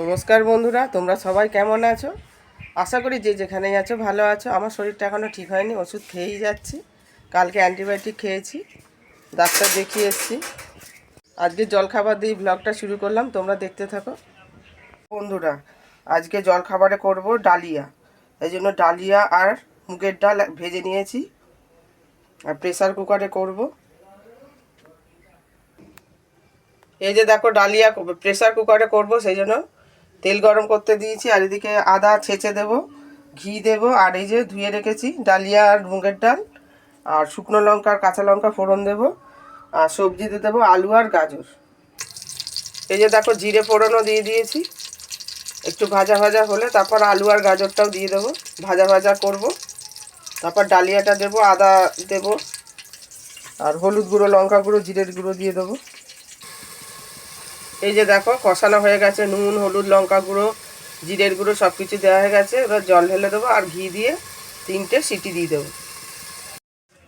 নমস্কার বন্ধুরা, তোমরা সবাই কেমন আছো? আশা করি যে যেখানেই আছো ভালো আছো। আমার শরীরটা এখনও ঠিক হয়নি, ওষুধ খেয়েই যাচ্ছি। কালকে অ্যান্টিবায়োটিক খেয়েছি, ডাক্তার দেখিয়ে এসেছি। আজকে জলখাবার দিয়ে ব্লগটা শুরু করলাম, তোমরা দেখতে থাকো। বন্ধুরা, আজকে জলখাবারে করব ডালিয়া। এই জন্য ডালিয়া আর মুগের ডাল ভেজে নিয়েছি। আর প্রেসার কুকারে করব। এই যে দেখো, ডালিয়া প্রেসার কুকারে করব, সেই জন্য তেল গরম করতে দিয়েছি আর এদিকে আদা ছেঁচে দেব, ঘি দেব, আর এই যে ধুয়ে রেখেছি ডালিয়া আর মুগের ডাল, আর শুকনো লঙ্কা আর কাঁচা লঙ্কা ফোড়ন দেব, আর সবজিতে দেবো আলু আর গাজর। এই যে দেখো জিরে ফোড়নও দিয়ে দিয়েছি, একটু ভাজা ভাজা হলে তারপর আলু আর গাজরটাও দিয়ে দেবো, ভাজা ভাজা করব, তারপর ডালিয়াটা দেবো, আদা দেব, আর হলুদ গুঁড়ো, লঙ্কা গুঁড়ো, জিরের গুঁড়ো দিয়ে দেবো। এই যে দেখো, কষানো হয়ে গেছে, নুন, হলুদ, লঙ্কা গুঁড়ো, জিরের গুঁড়ো সব কিছু দেওয়া হয়ে গেছে। এবার জল ঢেলে দেবো আর ঘি দিয়ে তিনটে সিটি দিয়ে দেবো।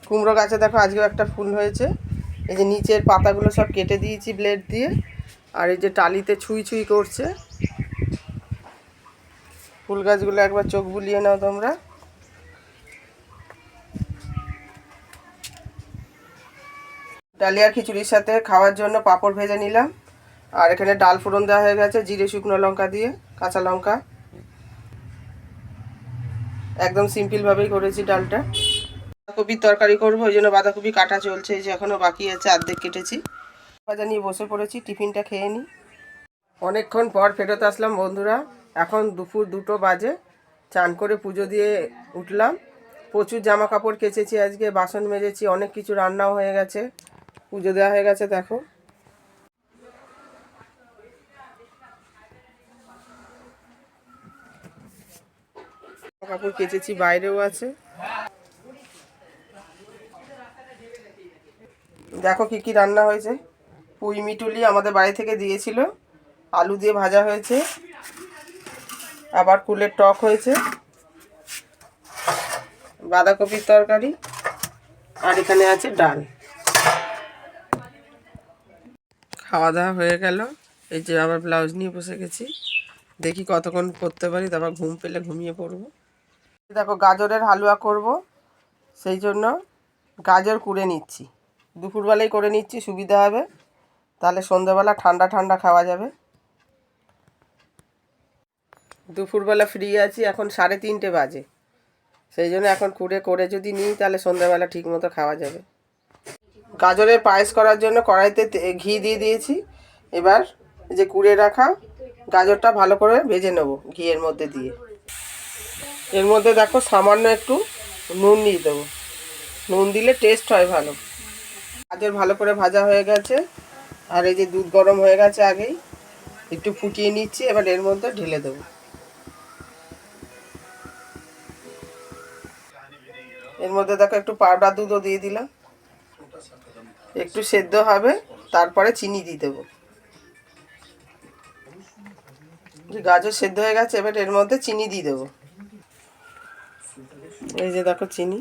কুমড়ো গাছে দেখো, আজকেও একটা ফুল হয়েছে। এই যে নিচের পাতাগুলো সব কেটে দিয়েছি ব্লেড দিয়ে। আর এই যে টালিতে ছুঁই ছুঁই করছে। ফুল গাছগুলো একবার চোখ বুলিয়ে নাও তোমরা। ডালিয়ার খিচুড়ির সাথে খাওয়ার জন্য পাঁপড় ভেজে নিলাম। আর এখানে ডাল ফোড়ন দেওয়া হয়ে গেছে, জিরে, শুকনো লঙ্কা দিয়ে, কাঁচা লঙ্কা। একদম সিম্পলভাবেই করেছি ডালটা। বাঁধাকপির তরকারি করব, ওই জন্য বাঁধাকপি কাটা চলছে যে এখনও বাকি আছে, অর্ধেক কেটেছি। ভাজা নিয়ে বসে পড়েছি, টিফিনটা খেয়ে নিই অনেকক্ষণ পর ফেরত আসলাম বন্ধুরা, এখন দুপুর দুটো বাজে, চান করে পুজো দিয়ে উঠলাম। প্রচুর জামা কাপড় কেচেছি আজকে, বাসন মেজেছি, অনেক কিছু রান্নাও হয়ে গেছে, পুজো দেওয়া হয়ে গেছে, দেখো। কাপড় কেচেছি, বাইরেও আছে। দেখো কি কি রান্না হয়েছে। পুঁই মিটুলি আমাদের বাড়ি থেকে দিয়েছিল। আলু দিয়ে ভাজা হয়েছে। আবার কুলের টক হয়েছে। বাঁধাকপির তরকারি। আর এখানে আছে ডাল। খাওয়া দাওয়া হয়ে গেল। এই যে আবার ব্লাউজ নিয়ে বসে গেছি। দেখি কতক্ষণ করতে পারি, তারপর ঘুম পেলে ঘুমিয়ে পড়ব। দেখো গাজরের হালুয়া করব, সেই জন্য গাজর কুড়ে নিচ্ছি। দুপুরবেলায় করে নিচ্ছি, সুবিধা হবে। তাহলে সন্ধ্যেবেলা ঠান্ডা ঠান্ডা খাওয়া যাবে। দুপুরবেলা ফ্রি আছি, এখন সাড়ে তিনটে বাজে। সেই জন্য এখন কুড়ে করে যদি নিই, তাহলে সন্ধ্যাবেলা ঠিক মতো খাওয়া যাবে। গাজরের পায়েস করার জন্য কড়াইতে ঘি দিয়ে দিয়েছি। এবার যে কুড়ে রাখা গাজরটা ভালো করে ভেজে নেব ঘিয়ের মধ্যে দিয়ে। এর মধ্যে দেখো সামান্য একটু নুন দিয়ে দেবো। নুন দিলে টেস্ট হয় ভালো। গাজর ভালো করে ভাজা হয়ে গেছে। আর এই যে দুধ গরম হয়ে গেছে আগেই, একটু ফুটিয়ে নিচ্ছি, এবার এর মধ্যে ঢেলে দেবো। এর মধ্যে দেখো একটু পাউডার দুধও দিয়ে দিলাম। একটু সেদ্ধ হবে, তারপরে চিনি দিয়ে দেবো। গাজর সেদ্ধ হয়ে গেছে, এবার এর মধ্যে চিনি দিয়ে দেবো। এই যে দেখো চিনি।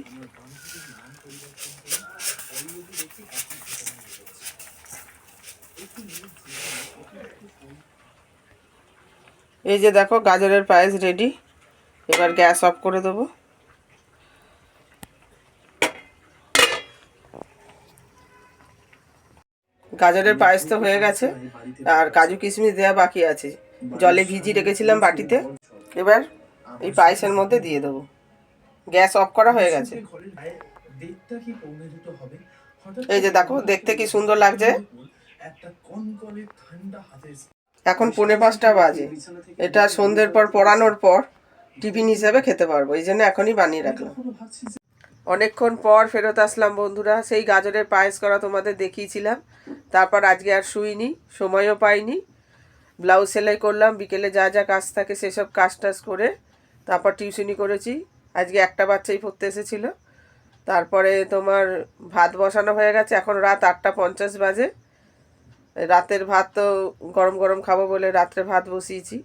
এই যে দেখো গাজরের পায়েস রেডি এবার গ্যাস অফ করে দেবো। গাজরের পায়েস তো হয়ে গেছে। আর কাজু কিশমিশ দেওয়া বাকি আছে। জলে ভিজিয়ে রেখেছিলাম বাটিতে। এবার এই পায়েসের মধ্যে দিয়ে দেবো। গ্যাস অফ করা হয়ে গেছে। এই যে দেখো দেখতে কি সুন্দর লাগছে? এখন পৌনে পাঁচটা বাজে। এটা সন্ধ্যের পর পড়ানোর পর টিফিন হিসাবে খেতে পারব এই জন্য এখনই বানিয়ে রাখলাম। অনেকক্ষণ পর ফেরত আসলাম বন্ধুরা সেই গাজরের পায়েস করা তোমাদের দেখিয়েছিলাম। তারপর আজকে আর শুইনি সময়ও পাইনি। ব্লাউজ সেলাই করলাম বিকেলে যা যা কাজ থাকে সেসব কাজ টাজ করে তারপর টিউশনি করেছি। আজকে একটা বাচ্চাই পড়তে এসেছিল। তারপরে তোমার ভাত বসানো হয়ে গেছে, এখন রাত আটটা পঞ্চাশ বাজে। রাতের ভাত তো গরম গরম খাব বলে রাত্রে ভাত বসিয়েছি।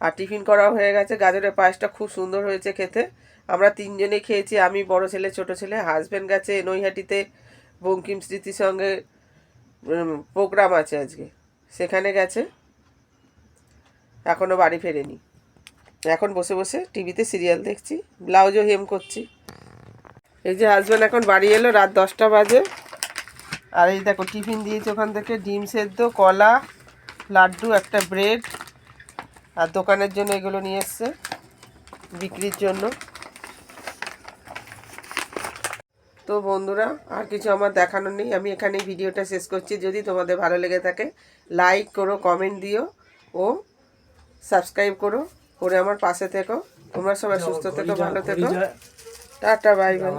আর টিফিন করাও হয়ে গেছে, গাজরের পায়েসটা খুব সুন্দর হয়েছে খেতে। আমরা তিনজনে খেয়েছি, আমি, বড় ছেলে, ছোট ছেলে হাজব্যান্ড গেছে নৈহাটিতে, বঙ্কিম স্মৃতির সঙ্গে প্রোগ্রাম আছে আজকে। সেখানে গেছে এখনও বাড়ি ফেরেনি। এখন বসে বসে টিভিতে সিরিয়াল দেখছি, ব্লাউজও হেম করছি। এই যে হাজব্যান্ড এখন বাড়ি এলো, রাত দশটা বাজে। আর এই দেখো, টিফিন দিয়েছে ওখান থেকে, ডিম সেদ্ধ, কলা, লাড্ডু, একটা ব্রেড। আর দোকানের জন্য এগুলো নিয়ে এসছে, বিক্রির জন্য। তো বন্ধুরা, আর কিছু আমার দেখানোর নেই, আমি এখানে ভিডিওটা শেষ করছি। যদি তোমাদের ভালো লেগে থাকে লাইক করো কমেন্ট দিও, ও সাবস্ক্রাইব করো। করে আমার পাশে থেকো। তোমরা সবাই সুস্থ থেকো ভালো থেকো। Tata bye bye.